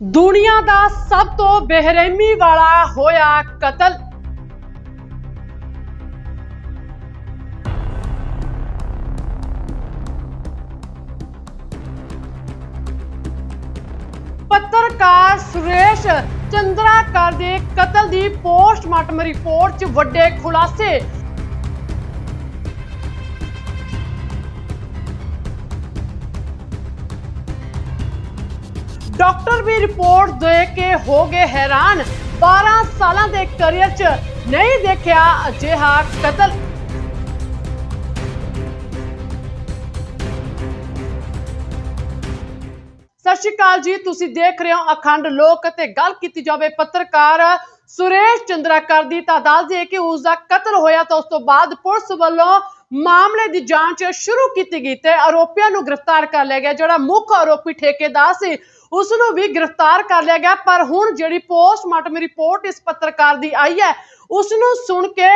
ਦੁਨੀਆ ਦਾ ਸਭ ਤੋਂ ਬੇਰਹਿਮੀ ਵਾਲਾ ਹੋਇਆ ਕਤਲ। ਪੱਤਰਕਾਰ ਸੁਰੇਸ਼ ਚੰਦਰਾਕਰ ਦੇ ਕਤਲ ਦੀ ਪੋਸਟਮਾਰਟਮ ਰਿਪੋਰਟ 'ਚ ਵੱਡੇ ਖੁਲਾਸੇ। ਡਾਕਟਰ ਵੀ ਰਿਪੋਰਟ ਦੇ ਕੇ ਹੋ ਗਏ ਹੈਰਾਨ। 12 ਸਾਲਾਂ ਦੇ ਕੈਰੀਅਰ 'ਚ ਨਹੀਂ ਦੇਖਿਆ ਅਜਿਹਾ ਕਤਲ। ਸਤਿ ਸ਼੍ਰੀ ਅਕਾਲ ਜੀ, ਤੁਸੀਂ ਦੇਖ ਰਹੇ ਹੋ ਅਖੰਡ ਲੋਕ ਤੇ ਗੱਲ ਕੀਤੀ ਜਾਵੇ ਪੱਤਰਕਾਰ ਸੁਰੇਸ਼ ਚੰਦਰਾਕਰ ਦੀ। ਤਾਂ ਦੱਸ ਦਈਏ ਕਿ ਉਸ ਦਾ ਕਤਲ ਹੋਇਆ ਤਾਂ ਉਸ ਤੋਂ ਬਾਅਦ ਪੁਲਿਸ ਵੱਲੋਂ ਮਾਮਲੇ ਦੀ ਜਾਂਚ ਸ਼ੁਰੂ ਕੀਤੀ ਗਈ ਤੇ ਆਰੋਪੀਆਂ ਨੂੰ ਗ੍ਰਿਫਤਾਰ ਕਰ ਲਿਆ ਗਿਆ। ਜਿਹੜਾ ਮੁੱਖ ਆਰੋਪੀ ਠੇਕੇਦਾਰ ਸੀ ਉਸ ਨੂੰ ਵੀ ਗ੍ਰਿਫਤਾਰ ਕਰ ਲਿਆ ਗਿਆ। ਪਰ ਹੁਣ ਜਿਹੜੀ ਪੋਸਟਮਾਰਟਮ ਰਿਪੋਰਟ ਇਸ ਪੱਤਰਕਾਰ ਦੀ ਆਈ ਹੈ ਉਸ ਨੂੰ ਸੁਣ ਕੇ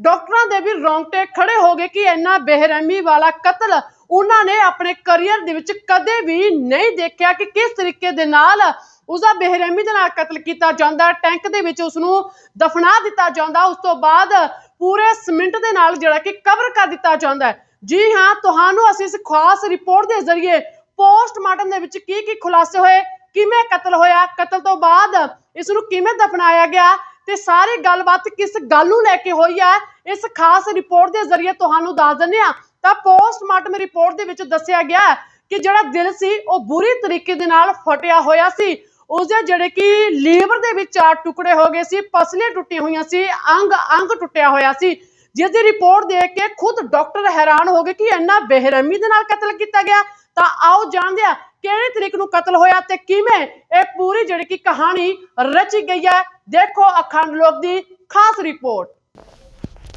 ਡਾਕਟਰਾਂ ਦੇ ਵੀ ਰੌਂਗਟੇ ਖੜੇ ਹੋ ਗਏ ਕਿ ਇੰਨਾ ਬੇਰਹਿਮੀ ਵਾਲਾ ਕਤਲ ਉਹਨਾਂ ਨੇ ਆਪਣੇ ਕੈਰੀਅਰ ਦੇ ਵਿੱਚ ਕਦੇ ਵੀ ਨਹੀਂ ਦੇਖਿਆ ਕਿ ਕਿਸ ਤਰੀਕੇ ਦੇ ਨਾਲ ਉਸਦਾ ਬੇਰਹਿਮੀ ਦੇ ਨਾਲ ਕਤਲ ਕੀਤਾ ਜਾਂਦਾ। ਟੈਂਕ ਦੇ ਵਿੱਚ ਉਸ ਨੂੰ ਦਫਨਾ ਦਿੱਤਾ ਜਾਂਦਾ। ਉਸ ਤੋਂ ਬਾਅਦ ਪੂਰੇ ਸਿਮਿੰਟ ਦੇ ਨਾਲ ਜਿਹੜਾ ਕਿ ਕਵਰ ਕਰ ਦਿੱਤਾ ਜਾਂਦਾ ਹੈ। ਜੀ ਹਾਂ, ਤੁਹਾਨੂੰ ਅਸੀਂ ਇਸ ਖਾਸ ਰਿਪੋਰਟ ਦੇ ਜ਼ਰੀਏ ਪੋਸਟਮਾਰਟਮ ਦੇ ਵਿੱਚ ਕੀ ਕੀ ਖੁਲਾਸੇ ਹੋਏ, ਕਿਵੇਂ ਕਤਲ ਹੋਇਆ, ਕਤਲ ਤੋਂ ਬਾਅਦ ਇਸ ਨੂੰ ਕਿਵੇਂ ਦਫਨਾਇਆ ਗਿਆ ਤੇ ਸਾਰੀ ਗੱਲਬਾਤ ਕਿਸ ਗੱਲ ਨੂੰ ਲੈ ਕੇ ਹੋਈ ਹੈ ਇਸ ਖਾਸ ਰਿਪੋਰਟ ਦੇ ਜ਼ਰੀਏ ਤੁਹਾਨੂੰ ਦੱਸ ਦਿੰਦੇ ਆ ਤਾਂ ਪੋਸਟਮਾਰਟਮ ਰਿਪੋਰਟ ਦੇ ਵਿੱਚ ਦੱਸਿਆ ਗਿਆ ਕਿ ਜਿਹੜਾ ਦਿਲ ਸੀ, ਉਹ ਬੁਰੀ ਤਰੀਕੇ ਦੇ ਨਾਲ ਫਟਿਆ ਹੋਇਆ ਸੀ। ਉਸਦੇ ਜਿਹੜੇ ਕਿ ਲੀਵਰ ਦੇ ਵਿੱਚ ਚਾਰ ਟੁਕੜੇ ਹੋ ਗਏ ਸੀ, ਪਸਲੀਆਂ ਟੁੱਟੀਆਂ ਹੋਈਆਂ ਸੀ, ਅੰਗ ਅੰਗ ਟੁੱਟਿਆ ਹੋਇਆ ਸੀ। ਜਿਸ ਦੀ ਰਿਪੋਰਟ ਦੇਖ ਕੇ ਖੁਦ ਡਾਕਟਰ ਹੈਰਾਨ ਹੋ ਗਏ ਕਿ ਇੰਨਾ ਬੇਰਹਿਮੀ ਦੇ ਨਾਲ ਕਤਲ ਕੀਤਾ ਗਿਆ। ਤਾਂ ਆਓ ਜਾਣਦੇ ਹਾਂ ਕਿਹੜੇ ਤਰੀਕ ਨੂੰ ਕਤਲ ਹੋਇਆ ਤੇ ਕਿਵੇਂ ਇਹ ਪੂਰੀ ਜਿਹੜੀ ਕਿ ਕਹਾਣੀ ਰਚੀ ਗਈ ਹੈ। ਦੇਖੋ ਅਖੰਡ ਲੋਕ ਦੀ ਖਾਸ ਰਿਪੋਰਟ।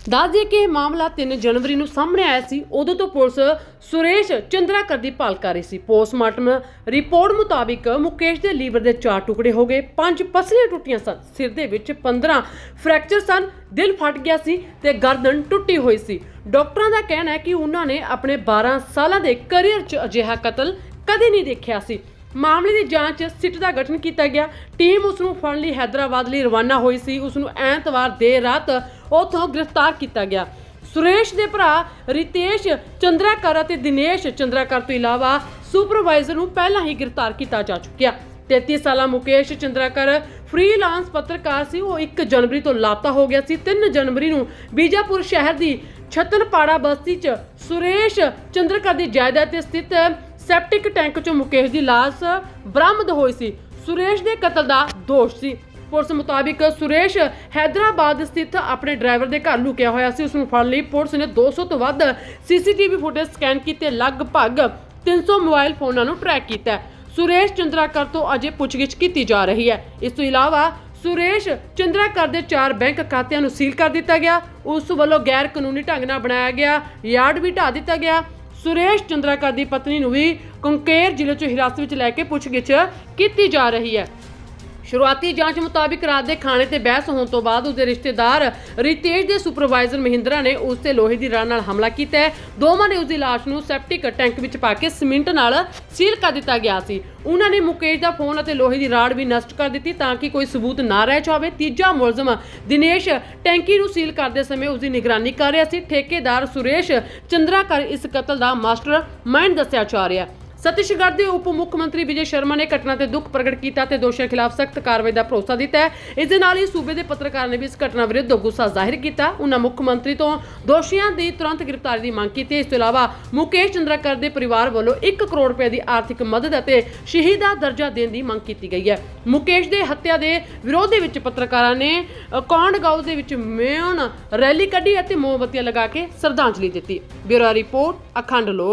ਦੱਸ ਦਈਏ ਕਿ ਇਹ ਮਾਮਲਾ 3 ਜਨਵਰੀ ਨੂੰ ਸਾਹਮਣੇ ਆਇਆ ਸੀ। ਉਦੋਂ ਤੋਂ ਪੁਲਿਸ ਸੁਰੇਸ਼ ਚੰਦਰਾਕਰ ਦੀ ਭਾਲ ਕਰ ਰਹੀ ਸੀ। ਪੋਸਟਮਾਰਟਮ ਰਿਪੋਰਟ ਮੁਤਾਬਿਕ ਮੁਕੇਸ਼ ਦੇ ਲੀਵਰ ਦੇ ਚਾਰ ਟੁਕੜੇ ਹੋ ਗਏ। ਪੰਜ ਪਸਲੀਆਂ ਟੁੱਟੀਆਂ ਸਨ। ਸਿਰ ਦੇ ਵਿੱਚ 15 ਫ੍ਰੈਕਚਰ ਸਨ। ਦਿਲ ਫਟ ਗਿਆ ਸੀ ਤੇ ਗਰਦਨ ਟੁੱਟੀ ਹੋਈ ਸੀ। ਡਾਕਟਰਾਂ ਦਾ ਕਹਿਣਾ ਹੈ ਕਿ ਉਹਨਾਂ ਨੇ ਆਪਣੇ 12 ਸਾਲਾਂ ਦੇ ਕੈਰੀਅਰ 'ਚ ਅਜਿਹਾ ਕਤਲ ਕਦੇ ਨਹੀਂ ਦੇਖਿਆ ਸੀ। ਮਾਮਲੇ ਦੀ ਜਾਂਚ ਸਿੱਟ ਦਾ ਗਠਨ ਕੀਤਾ ਗਿਆ। ਟੀਮ ਉਸ ਨੂੰ ਫੜਨ ਲਈ ਹైదరాబాద్ ਲਈ ਰਵਾਨਾ ਹੋਈ ਸੀ। ਉਸ ਨੂੰ ਐਤਵਾਰ ਦੇਰ ਰਾਤ ਉਥੋਂ ਗ੍ਰਿਫਤਾਰ ਕੀਤਾ ਗਿਆ। ਸੁਰੇਸ਼ ਦੇ ਭਰਾ ਰਿਤੇਸ਼ ਚੰਦਰਾਕਰ ਅਤੇ ਦਿਨੇਸ਼ ਚੰਦਰਾਕਰ ਤੋਂ ਇਲਾਵਾ ਸੁਪਰਵਾਈਜ਼ਰ ਨੂੰ ਪਹਿਲਾਂ ਹੀ ਗ੍ਰਿਫਤਾਰ ਕੀਤਾ ਜਾ ਚੁੱਕਿਆ। 33 ਸਾਲਾ ਮੁਕੇਸ਼ ਚੰਦਰਾਕਰ ਫ੍ਰੀਲਾਂਸ ਪੱਤਰਕਾਰ ਸੀ। ਉਹ 1 ਜਨਵਰੀ ਤੋਂ ਲਾਪਤਾ ਹੋ ਗਿਆ ਸੀ। 3 ਜਨਵਰੀ ਨੂੰ ਬੀਜਾਪੁਰ ਸ਼ਹਿਰ ਦੀ ਛਤਨਪਾੜਾ ਬਸਤੀ 'ਚ ਸੁਰੇਸ਼ ਚੰਦਰਕਰ ਦੀ ਜਾਇਦਾਦ ਤੇ ਸਥਿਤ ਸੈਪਟਿਕ ਟੈਂਕ 'ਚੋਂ ਮੁਕੇਸ਼ ਦੀ ਲਾਸ਼ ਬਰਾਮਦ ਹੋਈ ਸੀ। ਸੁਰੇਸ਼ ਦੇ ਕਤਲ ਦਾ ਦੋਸ਼ ਸੀ। ਪੁਲਿਸ ਮੁਤਾਬਿਕ ਸੁਰੇਸ਼ ਹైదరాబాద్ ਸਥਿਤ ਆਪਣੇ ਡਰਾਈਵਰ ਦੇ ਘਰ ਲੁਕਿਆ ਹੋਇਆ ਸੀ। ਉਸ ਨੂੰ ਫੜ ਲਈ ਪੁਲਿਸ ਨੇ 200 ਤੋਂ ਵੱਧ ਸੀਸੀਟੀਵੀ ਫੁਟੇਜ ਸਕੈਨ ਕੀਤੇ। ਲਗਭਗ 300 ਮੋਬਾਈਲ ਫੋਨਾਂ ਨੂੰ ਟਰੈਕ ਕੀਤਾ ਸੁਰੇਸ਼ ਚੰਦਰਾਕਰ ਤੋਂ ਅਜੇ ਪੁੱਛਗਿੱਛ ਕੀਤੀ ਜਾ ਰਹੀ ਹੈ। ਇਸ ਤੋਂ ਇਲਾਵਾ ਸੁਰੇਸ਼ ਚੰਦਰਾਕਰ ਦੇ ਚਾਰ ਬੈਂਕ ਖਾਤਿਆਂ ਨੂੰ ਸੀਲ ਕਰ ਦਿੱਤਾ ਗਿਆ। ਉਸ ਵੱਲੋਂ ਗੈਰ ਕਾਨੂੰਨੀ ਢੰਗ ਨਾਲ ਬਣਾਇਆ ਗਿਆ। ਯਾਰਡ ਵੀ ਢਾ ਦਿੱਤਾ ਗਿਆ। ਸੁਰੇਸ਼ ਚੰਦਰਾਕਰ ਦੀ ਪਤਨੀ ਨੂੰ ਵੀ ਕੰਕੇਰ ਜ਼ਿਲ੍ਹੇ 'ਚ ਹਿਰਾਸਤ ਵਿੱਚ ਲੈ ਕੇ ਪੁੱਛਗਿੱਛ ਕੀਤੀ ਜਾ ਰਹੀ ਹੈ। ਸ਼ੁਰੂਆਤੀ ਜਾਂਚ ਮੁਤਾਬਿਕ ਰਾਤ ਦੇ ਖਾਣੇ ਤੇ ਬਹਿਸ ਹੋਣ ਤੋਂ ਬਾਅਦ ਉਸਦੇ ਰਿਸ਼ਤੇਦਾਰ ਰਿਤੇਸ਼ ਦੇ ਸੁਪਰਵਾਈਜ਼ਰ ਮਹਿੰਦਰਾ ਨੇ ਉਸ ਤੇ ਲੋਹੇ ਦੀ ਰਾਡ ਨਾਲ ਹਮਲਾ ਕੀਤਾ ਹੈ। ਦੋਵਾਂ ਨੇ ਉਸ ਦੀ ਲਾਸ਼ ਨੂੰ ਸੈਪਟਿਕ ਟੈਂਕ ਵਿੱਚ ਪਾ ਕੇ ਸੀਮਿੰਟ ਨਾਲ ਸੀਲ ਕਰ ਦਿੱਤਾ ਗਿਆ ਸੀ। ਉਹਨਾਂ ਨੇ ਮੁਕੇਸ਼ ਦਾ ਫੋਨ ਅਤੇ ਲੋਹੇ ਦੀ ਰਾਡ ਵੀ ਨਸ਼ਟ ਕਰ ਦਿੱਤੀ ਤਾਂ ਕਿ ਕੋਈ ਸਬੂਤ ਨਾ ਰਹਿ ਜਾਵੇ। ਤੀਜਾ ਮੁਲਜ਼ਮ ਦਿਨੇਸ਼ ਟੈਂਕੀ ਨੂੰ ਸੀਲ ਕਰਦੇ ਸਮੇਂ ਉਸ ਦੀ ਨਿਗਰਾਨੀ ਕਰ ਰਿਹਾ ਸੀ। ਠੇਕੇਦਾਰ ਸੁਰੇਸ਼ ਚੰਦਰਾਕਰ ਇਸ ਕਤਲ ਦਾ ਮਾਸਟਰ ਮਾਈਂਡ ਦੱਸਿਆ ਜਾ ਰਿਹਾ ਛੱਤੀਸਗੜ੍ਹ ਦੇ ਉਪ ਮੁੱਖ ਮੰਤਰੀ ਵਿਜੇ ਸ਼ਰਮਾ ਨੇ ਘਟਨਾ ਤੇ ਦੁੱਖ ਪ੍ਰਗਟ ਕੀਤਾ ਤੇ ਦੋਸ਼ੀਆਂ ਖਿਲਾਫ ਸਖਤ ਕਾਰਵਾਈ ਦਾ ਭਰੋਸਾ ਦਿੱਤਾ ਹੈ। ਇਸ ਦੇ ਨਾਲ ਹੀ ਸੂਬੇ ਦੇ ਪੱਤਰਕਾਰ ਨੇ ਵੀ ਇਸ ਘਟਨਾ ਵਿਰੁੱਧ ਗੁੱਸਾ ਜ਼ਾਹਿਰ ਕੀਤਾ। ਉਹਨਾਂ ਮੁੱਖ ਮੰਤਰੀ ਤੋਂ ਦੋਸ਼ੀਆਂ ਦੀ ਤੁਰੰਤ ਗ੍ਰਿਫਤਾਰੀ ਦੀ ਮੰਗ ਕੀਤੀ। ਇਸ ਤੋਂ ਇਲਾਵਾ ਮੁਕੇਸ਼ ਚੰਦਰਾਕਰ ਦੇ ਪਰਿਵਾਰ ਵੱਲੋਂ 1 ਕਰੋੜ ਰੁਪਏ ਦੀ ਆਰਥਿਕ ਮਦਦ ਅਤੇ ਸ਼ਹੀਦ ਦਾ ਦਰਜਾ ਦੇਣ ਦੀ ਮੰਗ ਕੀਤੀ ਗਈ ਹੈ। ਮੁਕੇਸ਼ ਦੇ ਹੱਤਿਆ ਦੇ ਵਿਰੋਧ ਦੇ ਵਿੱਚ ਪੱਤਰਕਾਰਾਂ ਨੇ ਅ, ਕੌਂਡਗਾਂਵ ਦੇ ਵਿੱਚ ਮੇਨ ਰੈਲੀ ਕੱਢੀ ਅਤੇ ਮੋਮਬੱਤੀਆਂ ਲਗਾ ਕੇ ਸ਼ਰਧਾਂਜਲੀ ਦਿੱਤੀ। ਬਿਊਰੋ ਰਿਪੋਰਟ ਅਖੰਡ ਲੋ